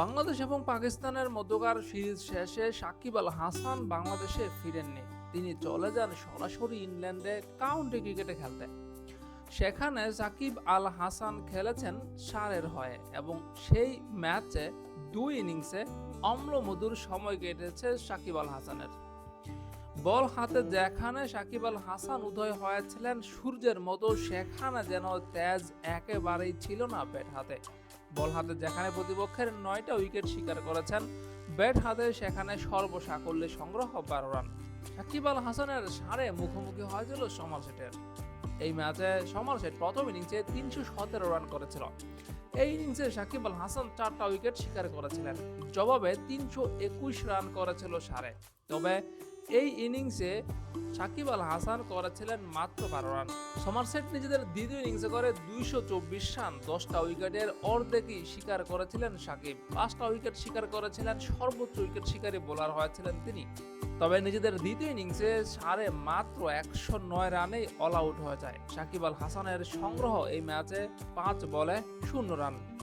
বাংলাদেশ এবং পাকিস্তানের মধ্যকার সিরিজ শেষে সাকিব আল হাসান বাংলাদেশে ফিরেননি। তিনি চলে যান সরাসরি ইংল্যান্ডে কাউন্টি ক্রিকেটে খেলতে। সেখানে সাকিব আল হাসান খেলেছেন সারের হয়ে এবং সেই ম্যাচে দুই ইনিংসে অম্লমধুর সময় কেটেছে সাকিব আল হাসানের। বল হাতে যেখানে সাকিব আল হাসান উদয় হয়েছিলেন, সূর্যের মতো সেখানে যেন তেজ একেবারেই ছিল না ব্যাট হাতে। বল হাতে যেখানে প্রতিপক্ষের নয়টা উইকেট শিকার করেছেন, ব্যাট হাতে সেখানে সর্বসাকল্যে সংগ্রহ বারো রান। সাকিব আল হাসানের সারে মুখোমুখি হয়েছিল সমারসেটের এই ম্যাচে সমর সেট প্রথম ইনিংসে তিনশো সতেরো রান করেছিল। এই ইনিংসে সাকিব আল হাসান চারটা উইকেট শিকার করেছিলেন। জবাবে তিনশো একুশ রান করেছিল সারে তবে এই ইনিংসে সাকিব আল হাসান করেছিলেন মাত্র বারো রান। সমারসেট নিজেদের দ্বিতীয় ইনিংসে করে দুইশো চব্বিশ রান, দশটা উইকেটের অর্ধেকই শিকার করেছিলেন সাকিব। পাঁচটা উইকেট শিকার করেছিলেন, সর্বোচ্চ উইকেট শিকারী বোলার হয়েছিলেন তিনি। তবে নিজেদের দ্বিতীয় ইনিংসে সাড়ে মাত্র একশো নয় রানেই অল আউট হয়ে যায়। সাকিব আল হাসানের সংগ্রহ এই ম্যাচে পাঁচ বলে শূন্য রান।